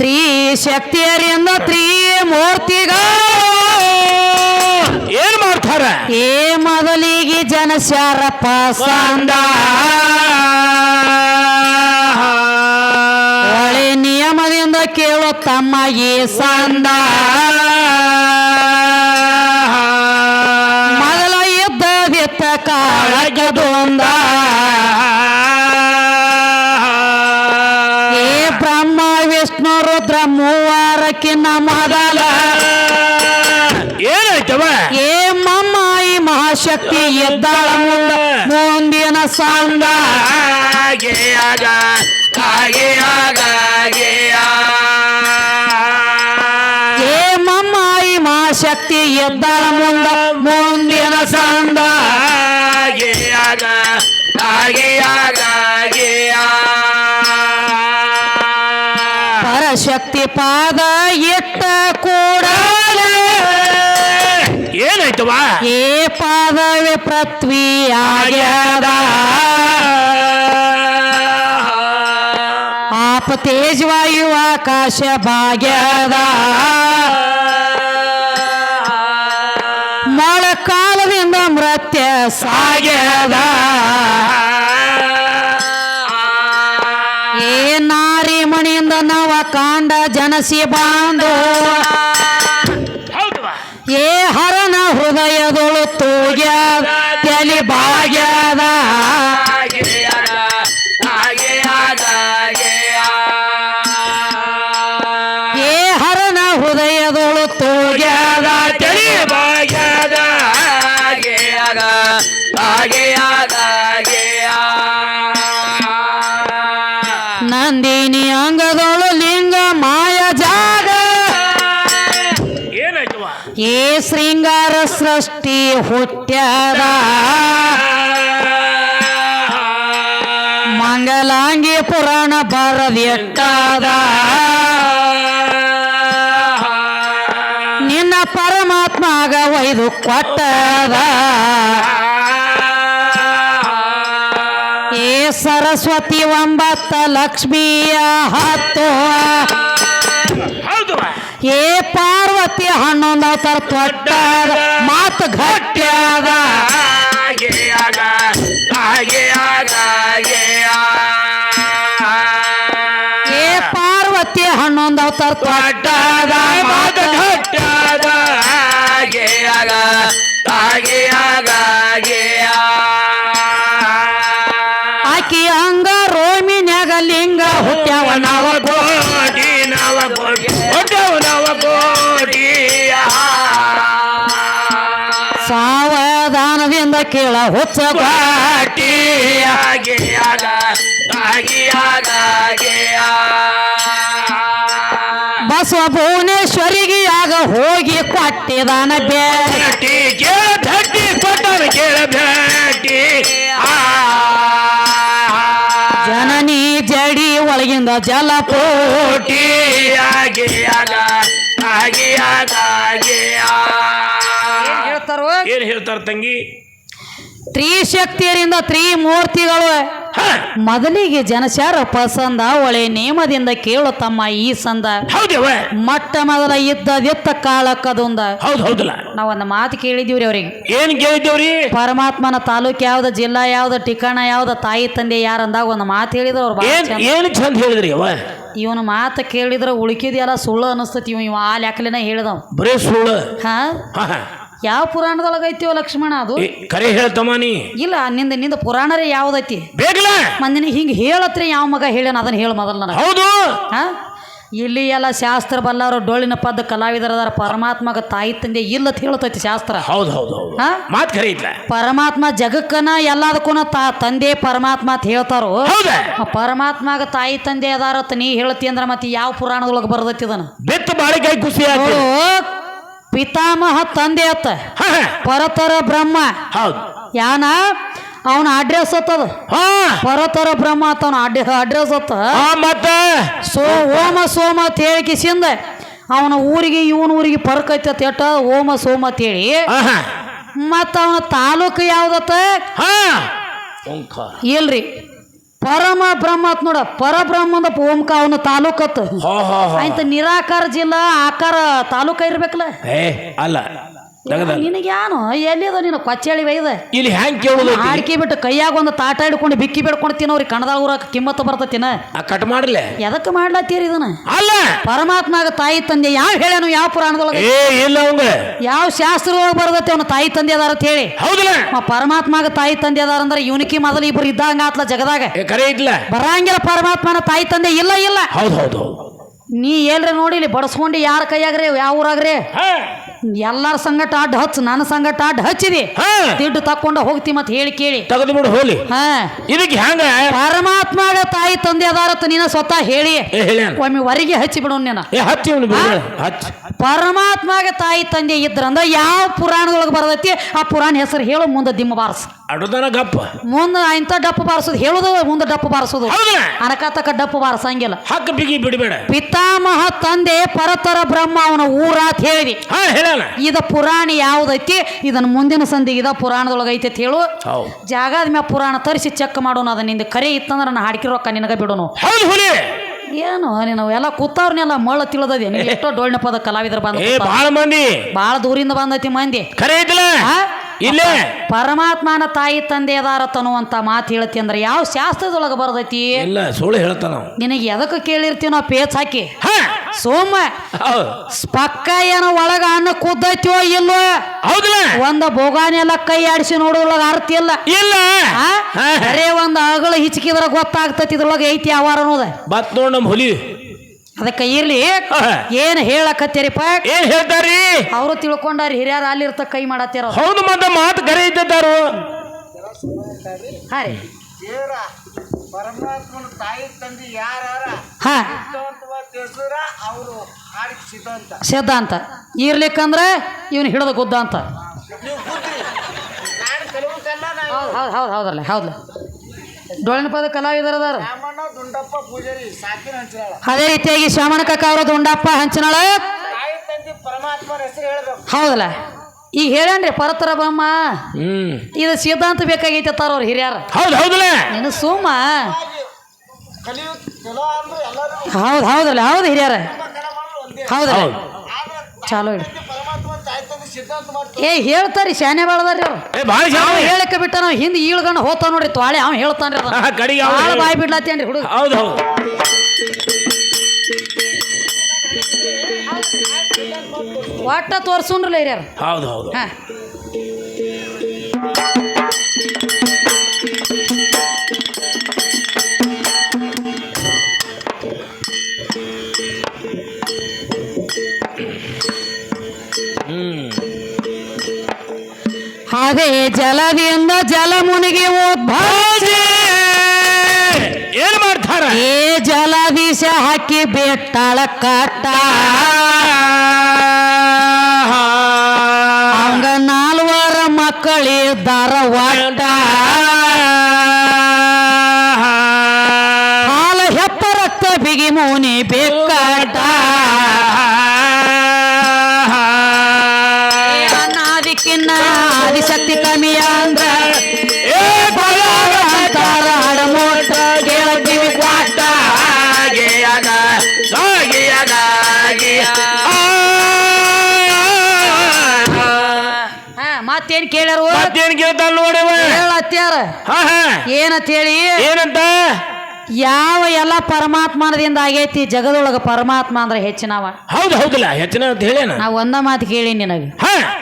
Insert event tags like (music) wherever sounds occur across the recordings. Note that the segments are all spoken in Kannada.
ತ್ರೀ ಶಕ್ತಿಯರಿಂದ ತ್ರೀ ಮೂರ್ತಿಗ ಏನ್ ಮಾಡ್ತಾರ? ಏ ಮೊದಲಿಗೆ ಜನಸ್ಯಾರಪ್ಪ ಸಂದ ಒಳ್ಳೆ ನಿಯಮದಿಂದ ಕೇಳೋ ತಮ್ಮ ಈ ಸಂದ. ವಿಷ್ಣು ರುದ್ರ ನಮದಲ ಮೊದಲ ಏನಾಯ್ತವ? ಏ ಮಮ್ಮಾಯಿ ಈ ಮಹಾಶಕ್ತಿ ಎದ್ದಾಳ ಮುಂದ ಮುಂದಿನ ಸಾಂಗ. ಆಗ ಹಾಗೆ ಏ ಮಮ್ಮ ಈ ಮಹಾಶಕ್ತಿ ಎದ್ದಾಳ ಮುಂದ ಪರಶಕ್ತಿ ಪಾದ ಇಟ್ಟ ಕೂಡ ಏನಾಯ್ತವ ಏ ಪಾದವೇ ಪೃಥ್ವಿ ಆಗ್ಯದ. ಆಪ ತೇಜವಾಯು ಆಕಾಶ ಭಾಗ್ಯದ ಮೊಳಕಾಲದಿಂದ ಮೃತ್ಯ ಸಾಗ್ಯದ. ಜನಸಿ ಬಾಂಧು ಏ ಹರನ ಹೃದಯದೊಳು ತೋಗ್ಯ ತಲಿ ಭಾಗ್ಯದ ಏ ಶೃಂಗಾರ ಸೃಷ್ಟಿ ಹುಟ್ಟ್ಯದ. ಮಂಗಲಾಂಗಿ ಪುರಾಣ ಬರದಿಟ್ಟದ ನಿನ್ನ ಪರಮಾತ್ಮಗ ಒಯ್ದು ಕೊಟ್ಟದ. ಏ ಸರಸ್ವತಿ ಒಂಬತ್ತ ಲಕ್ಷ್ಮಿಯ ಹತ್ತು. ಏ ಏ ಪಾರ್ವತಿ ಹನ್ನೊಂದು ಅವತಾರ ತೊಟ್ಟದ ಮಾತು ಗಟ್ಟ್ಯದ ಹಾಗೆ ಆಗ ಹಾಗೆ ಆಗ ಹಾಗೆ ಏ ಪಾರ್ವತಿ ಹನ್ನೊಂದು ಅವತಾರ ತೊಟ್ಟದ ಮಾತು ಘಟ್ಟಾದ ಕೇಳ ಹೊಚ್ಚ ಬಸವ ಭುವನೇಶ್ವರಿಗೆ ಆಗ ಹೋಗಿ ಕೊಟ್ಟಿದಾನ ಬೇಟಿ ಕೇಳಿ ಕೊಟ್ಟರು ಕೇಳ ಭೇಟಿ. ಜನನಿ ಜಡಿ ಒಳಗಿಂದ ಜಲ ಪೋಟಿ ಆಗಿ ಆಗ ಆಗಿ ಆಗ ಹೇಳ್ತಾರೋ? ಏನ್ ಹೇಳ್ತಾರ ತಂಗಿ? ತ್ರಿಶಕ್ತಿಯರಿಂದ ತ್ರಿಮೂರ್ತಿಗಳು. ಮೊದಲಿಗೆ ಜನಶಾರ ಪಸಂದ ಒಳೆ ನೇಮದಿಂದ ಕೇಳು ತಮ್ಮ ಈ ಸಂದ. ಮೊಟ್ಟ ಮೊದಲ ಇದ್ದ ಹೌದ್ ಹೌದಲ್ಲ. ನಾವೊಂದು ಮಾತು ಕೇಳಿದೀವ್ರಿ ಅವ್ರಿಗೆ. ಏನ್ ಕೇಳಿದ್ದೇವ್ರಿ? ಪರಮಾತ್ಮನ ತಾಲೂಕ್ ಯಾವ್ದ ಜಿಲ್ಲಾ ಯಾವ್ದ ಠಿಕಾಣ ಯಾವ್ದ ತಾಯಿ ತಂದೆ ಯಾರಂದಾಗ ಒಂದು ಮಾತು ಹೇಳಿದ್ರು ಅವ್ರು ಏನ್ ಚಂದ. ಹೇಳಿದ್ರಿ ಅವ ಇವನು ಮಾತು ಕೇಳಿದ್ರೆ ಉಳ್ಕಿದೆಲ್ಲ ಸುಳ್ಳು ಅನಿಸ್ತತಿ ಇವ ಇವ ಆ ಲೆಕ್ಕಲಿನ ಹೇಳಿದವ್. ಬರೇ ಸುಳ್ಳು. ಹ. ಯಾವ ಪುರಾಣದೊಳಗ ಐತಿವ ಲಕ್ಷ್ಮಣ ಅದು? ಕರೆ ಹೇಳ್ತಮ್ಮ ನೀ. ಇಲ್ಲ ನಿಂದ ನಿಂದ ಪುರಾಣರೇ ಯಾವ್ದೈತಿ? ಬೇಕಲ್ಲ ಮಂದಿನ ಹಿಂಗೆ ಹೇಳತ್ರಿ ಯಾವ ಮಗ ಹೇಳ್ಯಾನ ಅದನ್ನ ಹೇಳ ಮೊದಲು ನನಗೆ. ಹೌದು. ಹಾ? ಇಲ್ಲಿ ಎಲ್ಲ ಶಾಸ್ತ್ರ ಬಲ್ಲವರು ಡೊಳ್ಳಿನ ಪದ ಕಲಾವಿದರದಾರ ಪರಮಾತ್ಮಗ ತಾಯಿ ತಂದೆ ಇಲ್ಲ ಹೇಳತೈತಿ ಶಾಸ್ತ್ರ. ಹೌದು ಹೌದು ಹೌದು. ಹಾ? ಮಾತ್ ಕರೆ ಇಲ್ಲ ಪರಮಾತ್ಮ ಜಗಕ್ಕನ ಎಲ್ಲದಕ್ಕೂ ತಾ ತಂದೆ ಪರಮಾತ್ಮ ಅಂತ ಹೇಳ್ತಾರೋ? ಹೌದ. ಪರಮಾತ್ಮಗ ತಾಯಿ ತಂದೆ ಅದಾರತ್ ನೀ ಹೇಳ್ತಿ ಅಂದ್ರ ಮತ್ತೆ ಯಾವ ಪುರಾಣದೊಳಗೆ ಬರ್ತೈತಿ ಅದನ್ನ ಬೆತ್ತ ಬಾಳಿಕಾಯಿ ಖುಷಿ ಪಿತಾಮಹ ತಂದೆ ಅತ್ತ. ಪರತರ ಬ್ರಹ್ಮ. ಹೌದು. ಯಾನ? ಅವನ ಅಡ್ರೆಸ್ ಅತ್ತದ. ಹಾ. ಪರತರ ಬ್ರಹ್ಮ ಅತ್ತ ಅವನ ಅಡ್ರೆಸ್ ಅತ್ತ. ಮತ್ತ. ಸೋ ಓಮ ಸೋಮ ಅಂತ ಹೇಳಿ ಕಿಸಿಂದ ಅವನ ಊರಿಗೆ ಇವನ ಊರಿಗೆ ಪರಕೈತತ್ ಎಟ್ಟ? ಓಮ ಸೋಮ ತೇಳಿ ಹೇಳಿ. ಮತ್ತ ಅವನ ತಾಲೂಕು ಯಾವ್ದತ್ತ? ಇಲ್ರಿ. ಪರಮ ಬ್ರಹ್ಮ ಅತ್ ನೋಡ ಪರಬ್ರಹ್ಮದ ಓಂಕ ಅವನ ತಾಲೂಕತ್ ಆಯ್ತು ನಿರಾಕಾರ ಜಿಲ್ಲಾ ಆಕಾರ ತಾಲೂಕ ಇರ್ಬೇಕಲ್ಲ? ಏ ಅಲ್ಲ. ತೆಗದ ನಿನಗ್ಯಾನು? ಎಲ್ಲಿದ ನೀನು? ಕೊಚ್ಚೇಳಿ ವೈದ ಇಲ್ಲಿ ಹ್ಯಾಂಗ್ ಕೇಳುದು ಹಾಡ್ಕಿ ಬಿಟ್ಟು ಕೈಯಾಗ ಒಂದು ತಾಟ ಹಿಡ್ಕೊಂಡು ಬಿಕ್ಕಿ ಬಿಡ್ಕೊಂಡು ತಿನ್ನೋರಿ ಕಣದಾಗ ಊರಾಕ ಕಿಮ್ಮತ್ತ ಬರ್ತತಿನ? ಆ ಕಟ್ ಮಾಡ್ಲೆ. ಎದಕ್ಕೆ ಮಾಡ್ಲತ್ತೀರಿ ಇದನ್ನ? ಅಲ್ಲ. ಪರಮಾತ್ಮಾಗ ತಾಯಿ ತಂದೆ ಯಾವ ಹೇಳ್ಯಾನು ಯಾವ ಪುರಾಣದೊಳಗೆ? ಏ ಇಲ್ಲ ಅವಂಗ. ಯಾವ ಶಾಸ್ತ್ರದೊಳಗೆ ಬರ್ತೈತಿ ಅವನ ತಾಯಿ ತಂದೆ ಅದಾರ ಅಂತ ಹೇಳಿ. ಹೌದಲ್ಲ. ಆ ಪರಮಾತ್ಮಾಗ ತಾಯಿ ತಂದೆ ಅದಾರ ಅಂದ್ರೆ ಇವನಿಕಿ ಮೊದಲು ಇಬ್ರು ಇದ್ದಂಗ ಆತ್ಲ ಜಗದಾಗ. ಏ ಕರೆ ಬರಂಗಿಲ್ಲ ಪರಮಾತ್ಮನ ತಾಯಿ ತಂದೆ ಇಲ್ಲ ಇಲ್ಲ. ಹೌದು ಹೌದು ಹೌದು. ನೀ ಎಲ್ರಿ ನೋಡಿ ಇಲ್ಲಿ ಬಡಸ್ಕೊಂಡು ಯಾರ ಕೈಯಾಗ್ರಿ ಯಾವ ಊರಾಗ್ರಿ? ಎಲ್ಲಾರ ಸಂಗಟ ಅಡ್ಡ ಹಚ್ಚ ನನ್ನ ಸಂಗಟ ಅಡ್ಡ ಹಚ್ಚಿದಿ. ದುಡ್ಡು ತಕ್ಕೊಂಡ ಹೋಗ್ತಿ ಮತ್ತೆ ಹೇಳಿ ಕೇಳಿ. ತಗದು ಬಿಡು ಹೋಲಿ ಹಾ. ಇದಕ್ಕೆ ಹ್ಯಾಂಗ? ಪರಮಾತ್ಮಗ ತಾಯಿ ತಂದೆ ಅದಾರತ್ತ ನೀನ ಸ್ವತಃ ಹೇಳಿ. ಒಮ್ಮೆ ಹೊರಗೆ ಹಚ್ಚಿ ಬಿಡು ನೀನ. ಹಚ್ಚಿ ಪರಮಾತ್ಮಾಗ ತಾಯಿ ತಂದೆ ಇದ್ರಂದ್ರ ಯಾವ ಪುರಾಣದೊಳಗೆ ಬರ್ತೈತಿ ಆ ಪುರಾಣ ಹೆಸರು ಹೇಳು ಮುಂದೆ ದಿಮ್ಮ ಬಾರಿಸ್. ಅಡುದನ ಗಪ್ಪ. ಮುಂದೆ ಇಂಥ ಡಪ್ಪು ಬಾರಿಸೋದು ಹೇಳುದು ಮುಂದೆ ಡಪ್ಪು ಬಾರಿಸೋದು. ಹೌದಲ್ಲ ಅನಕತಕ ಡಪ್ಪು ಬಾರಿಸಂಗಿಲ್ಲ. ಹಕ್ಕ ಬಿಗಿ ಬಿಡಬೇಡ. ಪಿತಾಮಹ ತಂದೆ ಪರತರ ಬ್ರಹ್ಮ ಅವನ ಊರಾತ್ ಹೇಳಿದಿ. ಹಾ ಹೇಳ್ಯಾನ ಇದ ಪುರಾಣ ಯಾವ್ದೈತಿ? ಇದನ್ನ ಮುಂದಿನ ಸಂದಿಗೆ ಇದ ಪುರಾಣದೊಳಗೆ ಐತಿ ಅಂತ ಹೇಳು. ಹೌದು. ಜಾಗದ ಮ್ಯಾಗ ಪುರಾಣ ತರಿಸಿ ಚೆಕ್ ಮಾಡೋಣ ಅದನ್ನ ನಿಂದ ಕರೆ ಇತ್ತಂದ್ರೆ ನಾನು ಹಾಡಿಕಿರೋ ರೊಕ್ಕ ನಿನಗ ಬಿಡೋನು. ಹೌದು ಹುಲಿ. ಏನು ನೀನು ಎಲ್ಲ ಕೂತವ್ರನ್ನೆಲ್ಲ ಮಳ್ಳ ತಿಳಿದದೆ. ಎಷ್ಟೋ ಡೋಳ್ನ ಪದ ಕಲಾವಿದರು ಬಂದ ಏ ಬಾಳ ಮಂದಿ. ಭಾಳ ದೂರಿಂದ ಬಂದೈತಿ ಮಂದಿ. ಕರೆ ಐತಲ್ಲ? ಇಲ್ಲೇ. ಪರಮಾತ್ಮನ ತಾಯಿ ತಂದೆ ಅದಾರ ತನ್ನುವಂತ ಮಾತು ಹೇಳ್ತಿ ಅಂದ್ರೆ ಯಾವ ಶಾಸ್ತ್ರದೊಳಗೆ ಬರ್ದೈತಿ? ಇಲ್ಲ ಸುಳ್ಳು ಹೇಳ್ತಾನ ನಿನಗೆ ಎದಕ್ಕೆ ಕೇಳಿರ್ತೀವಿ ನಾವು ಪೇಚ್ ಹಾಕಿ. ಹಾ. ಸೋಮ ಪಕ್ಕ ಏನೋ ಒಳಗ ಅನ್ನ ಕುದ್ದೈತಿಯೋ ಇಲ್ಲೋ? ಹೌದಲ್ಲ. ಒಂದ ಬೋಗಾನೆಲ್ಲ ಕೈ ಆಡಿಸಿ ನೋಡೋದ್ರೊಳಗ ಅರ್ಥ ಇಲ್ಲ? ಇಲ್ಲ. ಅರೇ ಒಂದ್ ಅಗಳ ಹಿಚ್ಕಿದ್ರ ಗೊತ್ತಾಗ್ತೈತಿ ಇದ್ರೊಳಗ ಐತಿ ಅವಾರ ಅನ್ನೋದ. ಬತ್ ನೋಡ್ ನಮ್ ಹುಲಿ. ಅದಕ್ಕೆ ಇರ್ಲಿ. ಏನ್ ಹೇಳಕತ್ತೀರಿಪ್ಪ ಏನ್ ಹೇಳ್ತಾರಿ ಅವರು ತಿಳ್ಕೊಂಡಾರ ಹಿರಿಯರ ಅಲ್ಲಿರ್ತ ಕೈ ಮಾಡತ್ತೀರ ಹೌದು ಮತ್ತೆ ಮಾತು ಕರೆ ಇದ್ದಾರು ಹಾ ರೀ ದೇವರ ಪರಮಾತ್ಮನ ತಾಯಿ ತಂದೆ ಯಾರ ಹಾ. ಅವರು ಸಿದ್ಧಾಂತ ಸಿದ್ಧಾಂತ ಇರ್ಲಿಕ್ಕಂದ್ರ ಇವನು ಹಿಡಿದ ಗುದ್ದ ಅಂತ. ಹೌದು ಹೌದು ಹೌದು ಹೌದಲ್ಲ ಹೌದಲ್ಲ ಡೊಳ್ಳಿನ ಪದ ಕಲಾವಿದರ ಅದಾರ ರಾಮಣ್ಣ ದುಂಡಪ್ಪ ಪೂಜಾರಿ ಸಾಕಿನ ಹಂಚಿನಾಳ. ಅದೇ ರೀತಿಯಾಗಿ ಶ್ಯಾಮಣ ಕಕ್ಕ ಅವರ ದುಂಡಪ್ಪ ಹಂಚನಾಳ. ತಾಯಿ ತಂದೆ ಪರಮಾತ್ಮನ ಹೆಸರು ಹೇಳ್ಬೇಕು. ಹೌದಲ್ಲ? ಈಗ ಹೇಳೇನ್ರಿ ಪರತರ ಬಮ್ಮ ಹ್ಮ್. ಇದು ಸಿದ್ಧಾಂತ ಬೇಕಾಗೈತೆ ಅವ್ರ ಹಿರಿಯಾರ. ಹೌದು ಹೌದಲ್ಲ ನೀನು ಸುಮ್ಮ. ಕಲಿಯು ಚಲೋ ಅಂದ್ರೆ ಎಲ್ಲರೂ ಹೌದು ಹೌದಲ್ಲ? ಹೌದು ಹಿರಿಯರ. ಹೌದಲ್ಲ? ಹೌದು. ಚಾಲೋ. ಇಡಿ ಏ ಹೇಳ್ತಾರಿ ಶಾನೆ ಬಾಳದಾರಿ ಅವ್ರು. ಏ ಭಾಳ ಅವ ಹೇಳಕ್ಕೆ ಬಿಟ್ಟ ನಾವು ಹಿಂದೆ ಈಳ್ಗಣ್ಣ ಹೋಗ್ತಾವ ನೋಡ್ರಿ ತ್ವಾಳೆ ಅವ್ ಹೇಳ್ತಾನ್ರಿ ಬಾಯಿ ಕಡಿಗೆ ಭಾಳ ಬಾಯ್ ಬಿಡ್ಲತ್ತೇನ್ರಿ ಹುಡುಗ. ಹೌದು ಹೌದು. ಒಟ್ಟ ತೋರ್ಸುನ್ರಲ್ಲ ಹಿರಿಯರು. ಹೌದು ಹೌದು. ಹಾ. ಅದೇ ಜಲದಿಂದ ಜಲ ಮುನಿಗೆ ಉದ್ಭವ ಏನ್ ಮಾಡ್ತಾರ? ಏ ಜಲ ವಿಷ ಹಾಕಿ ಬೆಟ್ಟಾಳ ಕಟ್ಟ. ಹಂಗ ನಾಲ್ವರ ಮಕ್ಕಳಿದ್ದಾರ ಒಟ್ಟ. ಹಾ ಹಾ. ಏನಂತ ಹೇಳಿ ಏನಂತ? ಯಾವ ಎಲ್ಲ ಪರಮಾತ್ಮನದಿಂದ ಆಗೈತಿ ಜಗದೊಳಗ ಪರಮಾತ್ಮ ಅಂದ್ರೆ ಹೆಚ್ಚಿನವ? ಹೌದು ಹೌದಿಲ್ಲ. ಹೆಚ್ಚಿನ ಅಂತ ಹೇಳೇನ ನಾ ಒಂದ ಮಾತು ಕೇಳಿ ನಿನಗೆ. ಹಾ.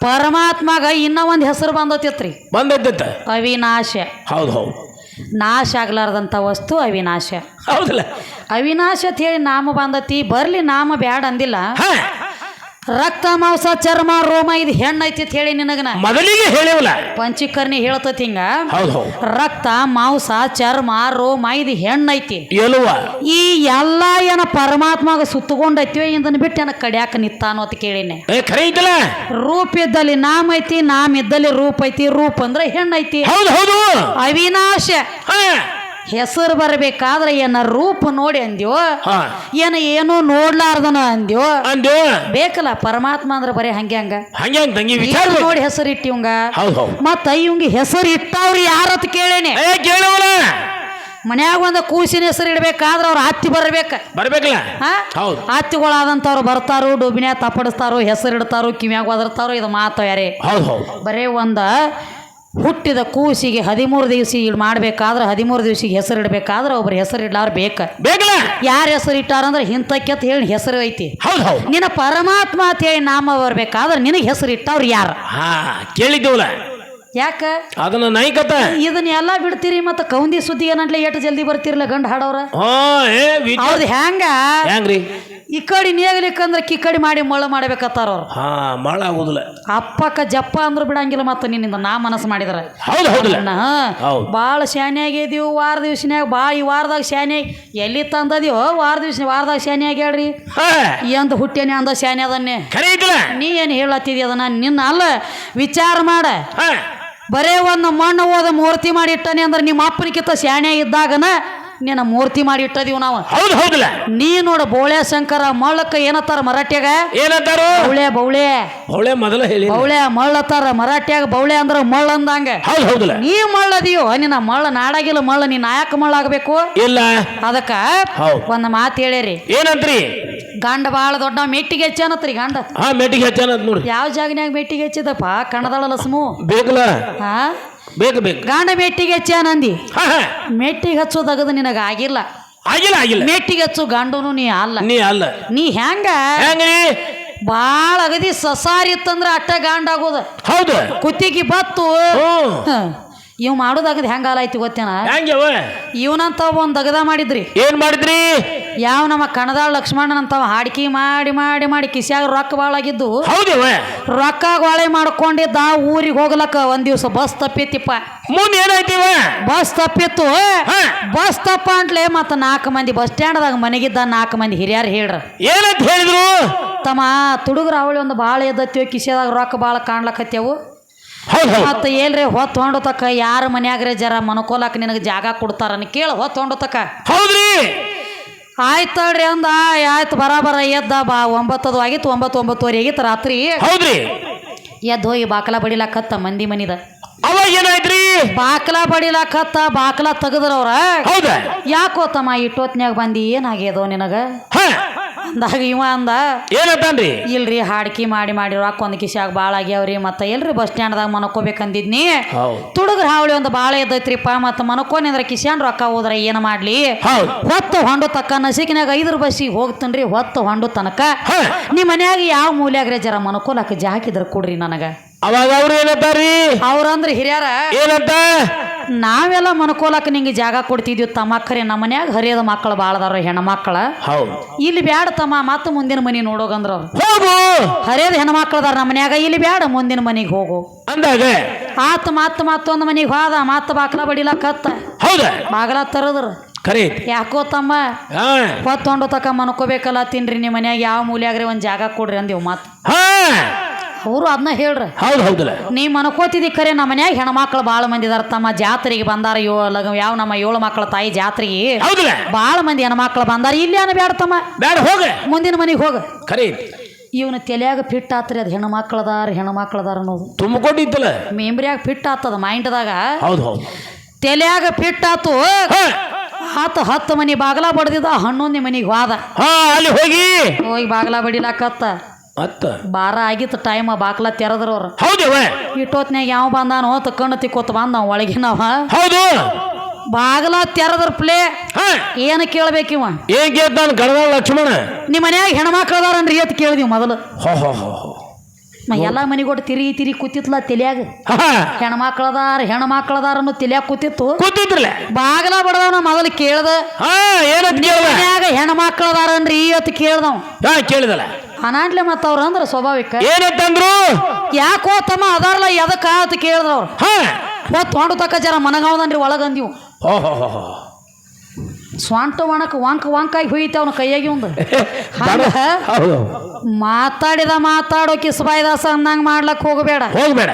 ಪರಮಾತ್ಮಗ ಇನ್ನ ಒಂದ್ ಹೆಸರು ಬಂದತಿತ್ರಿ. ಬಂದೈತ ಅವಿನಾಶ. ಹೌದು ಹೌದು. ನಾಶ ಆಗ್ಲಾರ್ದಂಥ ವಸ್ತು ಅವಿನಾಶ. ಹೌದಿಲ್ಲ. ಅವಿನಾಶ ಅಂತ ಹೇಳಿ ನಾಮ ಬಂದತಿ. ಬರ್ಲಿ ನಾಮ ಬ್ಯಾಡ ಅಂದಿಲ್ಲ. ಹಾ. ರಕ್ತ ಮಾಂಸ ಚರ್ಮ ರೋಮ ಇದು ಹೆಣ್ಣು ಐತಿ ಅಂತ ಹೇಳಿ ನಿನಗನ. ಮೊದಲಿಗೆ ಹೇಳಿವಲ್ಲ. ಪಂಚೀಕರ್ಣಿ ಹೇಳ್ತತಿ ಹಿಂಗ. ಹೌದು ಹೌದು. ರಕ್ತ ಮಾಂಸ ಚರ್ಮ ರೋಮ ಇದು ಹೆಣ್ಣು ಐತಿ. ಎಲುವ. ಈ ಎಲ್ಲ ಏನ ಪರಮಾತ್ಮಗ ಸುತ್ತಕೊಂಡೈತಿವ ಇದನ್ನ ಬಿಟ್ಟು ಏನ ಕಡ್ಯಾಕ ನಿತ್ತಾನೋ ಅಂತ ಕೇಳಿನಿ. ಏ ಖರೆ ಐತಲ್ಲ? ರೂಪ ಇದ್ದಲ್ಲಿ ನಾಮ ಐತಿ ನಾಮ ಇದ್ದಲ್ಲಿ ರೂಪ ಐತಿ ರೂಪ ಅಂದ್ರೆ ಹೆಣ್ಣು ಐತಿ. ಹೌದು ಹೌದು. ಅವಿನಾಶ. ಹಾ. ಹೆಸರು ಬರಬೇಕಾದ್ರೆ ಏನ ರೂಪ ನೋಡಿ ಅಂದ್ಯೋ? ಏನ ಏನು ನೋಡ್ಲಾರ್ದನ ಅಂದ್ಯೋ? ಅಂದ್ಯೋ? ಬೇಕಲ್ಲ ಪರಮಾತ್ಮ ಅಂದ್ರೆ ಬರೀ ಹಂಗೆ ಹಂಗ. ಹಂಗೆ ತಂಗಿ ವಿಚಾರ ನೋಡಿ ಹೆಸರು ಇಟ್ಟಿವಂಗ ಮತ್ತ ಇವಂಗ ಹೆಸರು ಇಟ್ಟವ್ರು ಯಾರತ್ ಕೇಳೇನೆ. ಮನ್ಯಾಗ ಒಂದು ಕೂಸಿನ ಹೆಸರು ಇಡಬೇಕಾದ್ರೆ ಅವ್ರ ಹತ್ತಿ ಬರಬೇಕ. ಬರ್ಬೇಕಲ್ಲ? ಹೌದು. ಹತ್ತಿಗಳಾದಂಥವ್ರು ಬರ್ತಾರೋ ಡೊಬಿನ್ಯಾಗ ತಪ್ಪಡಿಸ್ತಾರೋ ಹೆಸರು ಇಡ್ತಾರೋ ಕಿವ್ಯಾಗ ಒದರ್ತಾರೋ ಇದು ಮಾತು ಯಾರೇ. ಬರೇ ಒಂದ ಹುಟ್ಟಿದ ಕೂಸಿಗೆ ಹದಿಮೂರು ದಿವಸ ಮಾಡ್ಬೇಕಾದ್ರೆ ಹದಿಮೂರು ದಿವಸಿಗೆ ಹೆಸರು ಇಡಬೇಕಾದ್ರೆ ಒಬ್ರು ಹೆಸರು ಇಡ್ಲಾರ ಬೇಕ. ಬೇಕಲ್ಲ? ಯಾರು ಹೆಸರು ಇಟ್ಟಾರಂದ್ರೆ ಇಂಥಕ್ಕೆತ್ ಹೇಳಿ ಹೆಸರು ಐತಿ. ಹೌದು ಹೌದು. ನಿನ್ನ ಪರಮಾತ್ಮ ಅಂತ ಹೇಳಿ ನಾಮ ಬರ್ಬೇಕಾದ್ರೆ ನಿನಗೆ ಹೆಸರು ಇಟ್ಟವ್ರು ಯಾರು? ಹಾ ಕೇಳಿದ್ದೇವಲ್ಲ? ಯಾಕ? ಅದನ್ನ ನೈಕತ ಇದನ್ನ ಎಲ್ಲ ಬಿಡ್ತೀರಿ ಮತ್ತ ಕೌಂದಿ ಸುದ್ದಿ ಏನಂತ ಎಷ್ಟು ಜಲ್ದಿ ಬರ್ತಿರ್ಲ ಗಂಡ ಹಾಡೋರ ಹಾ ಏ ವಿಚಾರ ಅವ್ರದ್ದು ಹೆಂಗ ಹೆಂಗ್ರಿ ಈ ಕಡೆ ನೇಗಲಿಕ್ಕಂದ್ರೆ ಕಿಕ್ಕಡಿ ಮಾಡಿ ಮೊಳ ಮಾಡ್ಬೇಕತ್ತಾರ ಅವ್ರು. ಹಾ ಮಳೆ ಆಗುದಿಲ್ಲ. ಅಪ್ಪಕ್ಕ ಜಪ್ಪ ಅಂದ್ರು ಬಿಡಂಗಿಲ್ಲ ಮತ್ತೆ ನಿನ್ನಿಂದ ನಾ ಮನಸ್ಸು ಮಾಡಿದ್ರ. ಹೌದು ಹೌದಿಲ್ಲ. ಹೌದು. ಭಾಳ ಶಾನೆ ಆಗಿದೀವಿ ವಾರ ದಿವ್ಸನ್ಯಾಗ ಬಾ ಈ ವಾರದಾಗ ಶಾನಿ ಎಲ್ಲಿ ತಂದದೀವೋ ವಾರ ದಿವ್ಸ ವಾರದಾಗ ಶಾನಿ ಆಗ್ಯಾಳ್ರಿ ಹಾ. ಎಂತ ಹುಟ್ಟೇನೆ ಅಂದ ಶಾನಿ ಅದನ್ನೇ ಖರೆ ನೀ ಏನು ಹೇಳತ್ತಿದಿ ಅದನ್ನ? ನಿನ್ನ ಅಲ್ಲ. ವಿಚಾರ ಮಾಡ. ಬರೇ ಒಂದು ಮಣ್ಣು ಹೋದ ಮೂರ್ತಿ ಮಾಡಿ ಇಟ್ಟನೆ ಅಂದ್ರೆ ನಿಮ್ಮ ಅಪ್ಪನಿಗಿಂತ ಶಾಣೆ ಇದ್ದಾಗನ ನಿನ್ನ ಮೂರ್ತಿ ಮಾಡಿ ಇಟ್ಟದೀವಿ ನಾವು. ಹೌದು ಹೌದಿಲ್ಲ. ನೀ ನೋಡ ಬೋಳೆ ಶಂಕರ ಮಳ್ಳಕ್ಕ ಏನತ್ತಾರ ಮರಾಠ್ಯಾಗ? ಏನಂತಾರು? ಬೌಳೆ ಬೌಳೆ. ಬೌಳೆ ಮೊದಲ ಹೇಳಿ ಬೌಳೆ ಮಳ್ಳತ್ತಾರ ಮರಾಠ್ಯಾಗ ಬೌಳೆ ಅಂದ್ರ ಮಳ್ಳ ಅಂದಂಗ. ಹೌದು ಹೌದಿಲ್ಲ. ನೀ ಮಳ್ಳದಿಯೋ? ನಿನ್ನ ಮಳ್ಳ ನಾಡಾಗಿಲ್ಲ ಮಳ್ಳ ನೀ ಯಾಕೆ ಮಳ್ಳ ಆಗ್ಬೇಕು? ಇಲ್ಲ. ಅದಕ್ಕ ಒಂದು ಒಂದ್ ಮಾತು ಹೇಳಿರಿ. ಏನಂತ್ರಿ? ಗಂಡ ಭಾಳ ದೊಡ್ಡ ಮೆಟ್ಟಿಗೆ ಹೆಚ್ಚಾನತ್ರಿ ಗಂಡ. ಹಾ ಮೆಟ್ಟಿಗೆ ಹೆಚ್ಚಾನ ನೋಡ್ರಿ. ಯಾವ ಜಾಗನ್ಯಾಗ ಮೆಟ್ಟಿಗೆ ಹೆಚ್ಚಿದಪ್ಪ? ಕಣದಾಳ ಲಸ್ಮು. ಬೇಕಲ್ಲ? ಹಾ? ಬೇಕು ಬೇಕು. ಗಂಡ ಮೆಟ್ಟಿಗೆ ಹೆಚ್ಚಾನಂದಿ ಹಾ ಮೆಟ್ಟಿಗೆ ಹಚ್ಚೋದಗದು ನಿನಗ ಆಗಿಲ್ಲ. ಆಗಿಲ್ಲ ಆಗಿಲ್ಲ. ಮೆಟ್ಟಿಗೆ ಹಚ್ಚು ಗಂಡನು ನೀ ಅಲ್ಲ. ನೀ ಅಲ್ಲ. ನೀ ಹೆಂಗ? ಹೆಂಗ್ರಿ ಬಾಳ ಅಗದಿ ಸಸಾರಿ ಇತ್ತಂದ್ರ ಅಟ್ಟ ಗಾಂಡ ಆಗೋದ. ಹೌದು. ಕುತ್ತಿಗೆ ಬತ್ತು. ಇವ್ ಮಾಡೋದಾಗದ ಹೆಂಗಾಲ ಐತಿ ಗೊತ್ತೇನ? ಇವನಂತ ಒಂದ್ ದಗದ ಮಾಡಿದ್ರಿ. ಏನ್ ಮಾಡಿದ್ರಿ? ಯಾವ ನಮ್ಮ ಕಣದಾಳ ಲಕ್ಷ್ಮಣನಂತವ ಹಾಡ್ಕಿ ಮಾಡಿ ಮಾಡಿ ಮಾಡಿ ಕಿಸ್ಯಾಗ ರೊಕ್ಕ ಭಾಳ ಆಗಿದ್ದು ಹೌದವ ರೊಕ್ಕ ಗೋಳೆ ಮಾಡ್ಕೊಂಡಿದ್ದ ಊರಿಗೆ ಹೋಗ್ಲಕ್ಕ ಒಂದ್ ದಿವ್ಸ ಬಸ್ ತಪ್ಪಿತ್ತಿಪ್ಪ. ಮುಂದೆ ಏನಾಯ್ತಿವ ಬಸ್ ತಪ್ಪಿತ್ತು. ಬಸ್ ತಪ್ಪ ಅಂತಲೇ ಮತ್ತ ನಾಲ್ಕು ಮಂದಿ ಬಸ್ ಸ್ಟ್ಯಾಂಡ್ದಾಗ ಮನೆಗಿದ್ದ ನಾಲ್ಕು ಮಂದಿ ಹಿರಿಯರು ಹೇಳ್ರ. ಏನಂತ ಹೇಳಿದ್ರು? ತಮ್ಮ ತುಡುಗ್ರ ಅವಳಿ ಒಂದು ಭಾಳ ಎದ್ದತ್ತೀವಿ ಕಿಸೆದಾಗ ರೊಕ್ಕ ಭಾಳ ಕಾಣ್ಲಕತ್ತೇವು. ಮತ್ತೆ ಏನ್ರಿ ಹೊತ್ತು ಹೊಂಡತಕ್ಕ ಯಾರ ಮನ್ಯಾಗ್ರೆ ಜರ ಮನ್ಕೋಲಾಕ ನಿನಗೆ ಜಾಗ ಕೊಡ್ತಾರ ಕೇಳ ಹೊತ್ತು ಹೊಂಡತಕ್ಕ. ಹೌದ್ರಿ. ಆಯ್ತಳ್ರಿ ಅಂದ. ಆಯ್ತು ಬರಾಬರ ಎದ್ದ. ಬಾ ಒಂಬತ್ತದು ಆಗಿತ್ತು ಒಂಬತ್ತು ಒಂಬತ್ತುವರೆ ಆಗಿತ್ತು ರಾತ್ರಿ. ಹೌದ್ರಿ. ಎದ್ದು ಹೋಗಿ ಬಾಕಲ ಬಡಿಲಾಕತ್ತ ಮಂದಿ ಮನಿದ. ಅವಾಗ ಏನಾಯ್ತ್ರಿ? ಬಾಕಲ ಬಡಿಲಾಕತ್ತ ಬಾಕಲ ತೆಗದ್ರವ್ರ. ಹೌದ. ಯಾಕೋ ತಮ್ಮ ಇಟ್ಟೊತ್ನ್ಯಾಗ ಬಂದಿ? ಏನಾಗ್ಯದೋ ನಿನಗ? ಅಂದಾಗ ಇವ ಅಂದ ಏನಂತಾನ್ರಿ ಇಲ್ರಿ ಹಾಡ್ಕಿ ಮಾಡಿ ಮಾಡಿ ರೊಕ್ಕ ಒಂದು ಕಿಶ್ಯಾಗ ಭಾಳ ಆಗ್ಯಾವ್ರಿ ಮತ್ತೆ ಎಲ್ರಿ ಬಸ್ ಸ್ಟ್ಯಾಂಡ್ದಾಗ ಮನ್ಕೋಬೇಕಂದಿದ್ನಿ. ತುಡುಗ್ರ ಹಾವಳಿ ಒಂದು ಭಾಳ ಎದ್ದೈತ್ರಿಪ್ಪ ಮತ್ತೆ ಅಂದ್ರೆ ಕಿಶಾನ್ ರೊಕ್ಕ ಹೋದ್ರ ಏನು ಮಾಡ್ಲಿ? ಹೊತ್ತು ಹೊಂಡು ತಕ್ಕ ನಸಿಕಿನಾಗ ಐದ್ರ ಬಸ್ಸಿಗೆ ಹೋಗ್ತನ್ರಿ ಹೊತ್ತು ಹೊಂಡು ತನಕ. ನಿಮ್ಮ ಮನ್ಯಾಗ ಯಾವ ಮೂಲ್ಯಾಗ್ರೆ ಜರ ಮನ್ಕೋಲಕ್ಕ ಜಾಕಿದ್ರ ಕೊಡ್ರಿ ನನಗ. ಅವಾಗ ಅವ್ರು ಏನಂತಾರ್ರಿ ಅವ್ರಂದ್ರ ಹಿರಿಯರ ಏನಂತ? ನಾವೆಲ್ಲ ಮನ್ಕೋಲಕ್ಕ ನಿಂಗೆ ಜಾಗ ಕೊಡ್ತಿದ್ವಿ ತಮ್ಮ ಖರೆ ನಮ್ಮ ಮನ್ಯಾಗ ಹರಿಯದ ಮಕ್ಕಳು ಬಾಳದಾರ ಹೆಣ್ಮಕ್ಳ. ಹೌದು. ಇಲ್ಲಿ ಬ್ಯಾಡ ತಮ್ಮ ಮತ್ತೆ ಮುಂದಿನ ಮನೆ ನೋಡೋಗಂದ್ರ ಅವ್ರು. ಹೋಗು! ಹರಿಯದ ಹೆಣ್ಮಕ್ಳದಾರ ನಮ್ಮ ಮನ್ಯಾಗ ಇಲ್ಲಿ ಬ್ಯಾಡ ಮುಂದಿನ ಮನೆಗೆ ಹೋಗು. ಅಂದಾಗ ಆತ ಮತ್ತ ಮತ್ತೊಂದು ಮನೆಗೆ ಹೋದ ಮತ್ತ ಬಾಕ್ಲ ಬಡಿಲಕ್ಕತ್ತ ಹೌದ? ಬಾಗಲ ತರದ್ರ. ಖರೆ ಐತಿ ಯಾಕೋ ತಮ್ಮ ಹಾ. ಹೊತ್ತೊಂಡು ತಕ ಮನ್ಕೋಬೇಕಲ್ಲ ತಿನ್ರಿ ನಿಮ್ಮ ಮನ್ಯಾಗ ಯಾವ ಮೂಲ್ಯಾಗ್ರಿ ಒಂದು ಜಾಗ ಕೊಡ್ರಿ ಅಂದೇವು ಮತ್ತ. ಹಾ. ಅವರು ಅದನ್ನ ಹೇಳ್ರಿ. ಹೌದು ಹೌದಲ್ಲ ನೀವು ಮನ್ಕೋತಿದ್ದಿ ಖರೆ ನಮ್ಮ ಮನ್ಯಾಗ ಹೆಣ್ಮಕ್ಳು ಭಾಳ ಮಂದಿ ಇದಾರ. ತಮ್ಮ ಜಾತ್ರೆಗೆ ಬಂದಾರ ಯೋ ಲಗ ಯಾವ ನಮ್ಮ ಏಳು ಮಕ್ಕಳ ತಾಯಿ ಜಾತ್ರೆಗೆ. ಹೌದಲ್ಲ ಭಾಳ ಮಂದಿ ಹೆಣ್ಮಕ್ಳು ಬಂದಾರ. ಇಲ್ಲಿ ಅನ್ನ ಬ್ಯಾಡ ತಮ್ಮ. ಬೇಡ ಹೋಗ. ಮುಂದಿನ ಮನೆಗೆ ಹೋಗ. ಖರೆ ಇವನ ತಲೆಯಾಗ ಫಿಟ್ ಆತ್ರಿ ಅದು ಹೆಣ್ಮಕ್ಳದಾರ ಹೆಣ್ಮಕ್ಳದಾರ ಅನ್ನೋದು. ತುಂಬಿಕೊಂಡಿದ್ದಲ್ಲ ಮೆಮ್ರಿಯಾಗ ಫಿಟ್ ಆತದ ಮೈಂಡ್ದಾಗ ಹೌದು ಹೌದು. ತಲೆಯಾಗ ಫಿಟ್ ಆತು. ಹಾ. ಆತ ಹತ್ತು ಮನಿ ಬಾಗಲ ಬಡ್ದಿದ್ದ ಹನ್ನೊಂದು ಮನಿಗೆ ಹೋದ. ಹಾ ಅಲ್ಲಿ ಹೋಗಿ. ಹೋಗಿ ಬಾಗಲ ಬಡಿಲಾಕತ್ತ. ಮತ್ತ ಬಾರ ಆಗಿತ್ತು ಟೈಮ್ ಬಾಗ್ಲ ತೆರದ್ರವ್ರು ಹೌದವ ಇಟ್ಟೊತ್ನ್ಯಾಗ ಯಾವ ಬಂದಾನೋ ಕಣ್ಣು ತಿಕ್ಕೋತ ಬಂದ ನಾವು ಒಳಗಿನವ. ಹೌದು. ಬಾಗಲ ತೆರದ್ರ ಪ್ಲೇ. ಏನು ಕೇಳ್ಬೇಕಿವ ಏನ್ ಕೇಳ್ತಾನ ಗಡದ ಲಕ್ಷ್ಮಣ? ನಿಮ್ಮ ಮನ್ಯಾಗ ಹೆಣ್ಮಕ್ಳು ಅದಾರನ್ರಿ ಅಂತ ಕೇಳಿದೀವಿ ಮೊದಲು. ಹೋ ಹೋ ಹೋ ಹೋ. ಮ ಎಲ್ಲ ಮನಿಗೊಟ್ಟು ತಿರುಗಿ ತಿರುಗಿ ಕೂತಿತ್ಲ ತಲೆಯಾಗ. ಹೆಣ್ಮಕ್ಳದಾರ ಹೆಣ್ಮಕ್ಳದಾರ ಅನ್ನೋ ತಲ್ಯಾಗ ಕೂತಿತ್ತು. ಕೂತಿದ್ರಲ್ಲ. ಬಾಗಲ ಬಡದವನ ಮೊದಲು ಕೇಳ್ದ. ಹಾ ಏನಂತ ಕೇಳ್ದ? ಮನ್ಯಾಗ ಹೆಣ್ಮಕ್ಳದಾರನ್ರಿ ಅಂತ ಕೇಳ್ದವ್. ಹಾ ಕೇಳಿದಲ್ಲ? ಅನಾಡ್ಲೆ ಮತ್ತ ಅವ್ರ ಅಂದ್ರ ಸ್ವಾಭಾವಿಕ. ಏನಂತಂದ್ರು ಯಾಕೋ ತಮ್ಮ ಅದಾರಲ್ಲ ಎದಕ್ಕ ಅಂತ ಕೇಳ್ದವ್ರು ಹಾ. ಹೊತ್ತು ಹೊಂಡು ತಕ್ಕ ಜರ ಮನಗಾವದನ್ರಿ ಒಳಗಂದಿವು ಹೋ ಹೋ ಹೋ ಹೋ ಸ್ವಂಟ ಒಣಕ ವಾಂಕ ವಾಂಕಾಗಿ ಹೋಯ್ತ ಅವನ ಕೈಯಾಗಿ ಒಂದು (laughs) ಮಾತಾಡಿದ ಮಾತಾಡೋ ಕಿಸ್ಬಾಯ್ದಾಸ ಅಂದಂಗ ಮಾಡ್ಲಕ್ ಹೋಗಬೇಡ. ಹೋಗ್ಬೇಡ.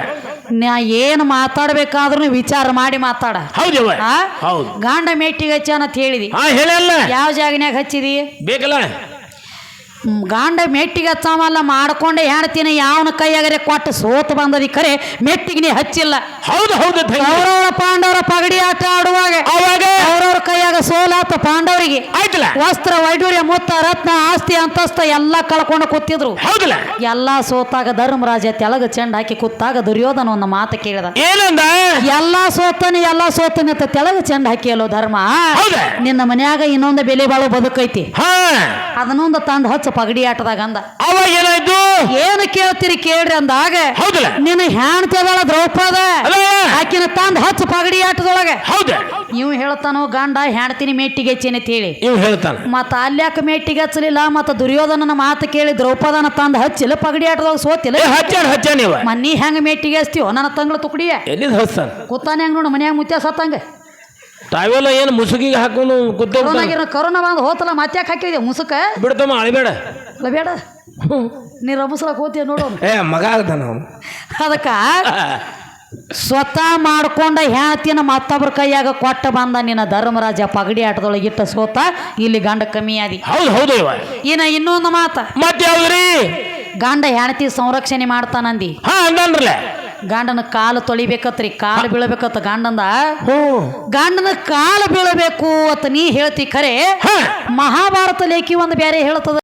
ನಾ ಏನು ಮಾತಾಡ್ಬೇಕಾದ್ರೂ ವಿಚಾರ ಮಾಡಿ ಮಾತಾಡ. ಹೌದವ ಹೌದು. ಗಾಂಡ ಮೆಟ್ಟಿಗೆ ಹಚ್ಚ ಅಂತ ಹೇಳಿದಿ. ಹೇಳಲ್ಲ. ಯಾವ ಜಾಗನ್ಯಾಗ ಹಚ್ಚಿದಿ? ಬೇಕಲ್ಲ? ಗಂಡ ಮೆಟ್ಟಿಗೆ ಹಚ್ಚಾಮಲ್ಲ ಮಾಡ್ಕೊಂಡೆ ಹೆಣ್ತೀನಿ ಯಾವನ ಕೈಯಾಗರೆ ಕೊಟ್ಟು ಸೋತು ಬಂದದಿ ಕರೆ ಮೆಟ್ಟಿಗೆ ನೀ ಹಚ್ಚಿಲ್ಲ. ಹೌದು ಹೌದು ಅವರವರ ಕೌರವರ ಪಾಂಡವರ ಪಗಡಿ ಆಟ ಆಡುವಾಗ ಅವಾಗ? ಅವ್ರವ್ರ ಕೈಯಾಗ ಸೋಲಾತ ಪಾಂಡವರಿಗೆ. ಆಯ್ತಲ್ಲ? ವಸ್ತ್ರ ವೈಡೂರ್ಯ ಮುತ್ತ ರತ್ನ ಆಸ್ತಿ ಅಂತಸ್ತ ಎಲ್ಲ ಕಳ್ಕೊಂಡು ಕೂತಿದ್ರು. ಹೌದಲ್ಲ? ಎಲ್ಲ ಸೋತಾಗ ಧರ್ಮರಾಜ ತೆಳಗ ಚೆಂಡ ಹಾಕಿ ಕೂತಾಗ ದುರ್ಯೋಧನ ಒಂದು ಮಾತು ಕೇಳಿದ. ಏನಂದ? ಎಲ್ಲ ಸೋತನಿ ಎಲ್ಲಾ ಸೋತನಿ ಅಂತ ತೆಳಗ ಚೆಂಡ ಹಾಕಿ ಅಲ್ಲೋ ಧರ್ಮ? ಹೌದಾ? ನಿನ್ನ ಮನ್ಯಾಗ ಇನ್ನೊಂದು ಬೆಲೆ ಬಾಳು ಬದುಕೈತಿ. ಹಾ. ಅದನ್ನೊಂದು ತಂದು ಹಚ್ಚ ಪಗಡಿ ಆಟದಾಗ ಅಂದ. ಅವಾಗ ಏನಾಯ್ತು? ಏನು ಕೇಳ್ತೀರಿ ಕೇಳ್ರಿ ಅಂದಾಗ ಹೌದಲ್ಲ? ನಿನ್ನ ಹೆಣ್ತಿ ಅದಳ ದ್ರೌಪದ. ಆಕಿನ ತಂದ ಹಚ್ಚ ಪಗಡಿ ಆಟದೊಳಗೆ. ಹೌದು. ಇವ್ ಹೇಳ್ತಾನೋ ಗಂಡ ಹೆಣ್ತಿನಿ ಮೆಟ್ಟಿಗೆ ಹೆಚ್ಚೇನೆ ಅಂತ ಹೇಳಿ. ಇವ್ ಹೇಳ್ತಾನ. ಮತ್ತ ಅಲ್ಯಾಕ ಮೆಟ್ಟಿಗೆ ಹಚ್ಚಲಿಲ್ಲ? ಮತ್ತ ದುರ್ಯೋಧನನ ಮಾತು ಕೇಳಿ ದ್ರೌಪದನ ತಂದ ಹಚ್ಚಿಲ್ಲ ಪಗಡಿ ಆಟದಾಗ ಸೋತಿಲ್ಲ? ಹಚ್ಚಾನ ಹಚ್ಚಾನ ಇವ? ಮನ್ನಿ ಹೆಂಗ ಮೆಟ್ಟಿಗೆ ಹಚ್ತೀವೋ ನನ್ನ ತಂಗಳ ತುಕಡಿಯ. ಎಲ್ಲಿದ್ ಹಚ್ತಾನ? ಕೂತಾನೆ ಹೆಂಗ್ ನೋಡು ಮನ್ಯಾಗ ಮುತ್ಯ ಸತ್ತಂಗ ತಾವೆಲ್ಲ ಏನು ಮುಸುಕಿಗೆ ಹಾಕೊಂಡು ಕೂತ ಕರೋನಾ ಗಿರೋನಾ ಕರೋನಾ ಬಂದು ಹೋತಲ್ಲ ಮತ್ತೆ ಯಾಕೆ ಹಾಕಿದೆ ಮುಸುಕ? ಬಿಡ್ತಮ್ಮ ಅಳಿಬೇಡ. ಅಲ್ಲ ಬೇಡ. ನೀ ರಮಸ್ಲಕ್ ಹೋತೀಯ ನೋಡು ಏ ಮಗ ಆಗ್ತಾನ ನಾವು ಅದಕ್ಕ ಸ್ವತಃ ಮಾಡ್ಕೊಂಡ ಹೆಣ್ತಿನ ಮತ್ತೊಬ್ರ ಕೈಯಾಗ ಕೊಟ್ಟ ಬಂದ ನಿನ್ನ ಧರ್ಮರಾಜ ಪಗಡಿ ಆಟದೊಳಗೆ ಇಟ್ಟ ಸೋತ ಇಲ್ಲಿ ಗಂಡ ಕಮ್ಮಿ ಆದಿ. ಹೌದು ಹೌದು ಇನ್ನ ಇನ್ನೊಂದು ಮಾತ. ಮತ್ತೆ ಯಾವ್ದ್ರಿ? ಗಂಡ ಹೆಣತಿ ಸಂರಕ್ಷಣೆ ಮಾಡ್ತಾನಂದಿ. ಹಾ ಅಂದನ್ರಲ್ಲ ಗಂಡನ ಕಾಲು ತೊಳಿಬೇಕತ್ರಿ ಕಾಲು ಬೀಳಬೇಕತ್ತ ಗಂಡಂದ? ಗಾಂಡನ ಗಂಡನ ಕಾಲು ಬೀಳಬೇಕು ಅಂತ ನೀ ಹೇಳ್ತಿ ಖರೆ ಮಹಾಭಾರತ ಲೇಖಿ ಒಂದು ಬೇರೆ ಹೇಳ್ತದ.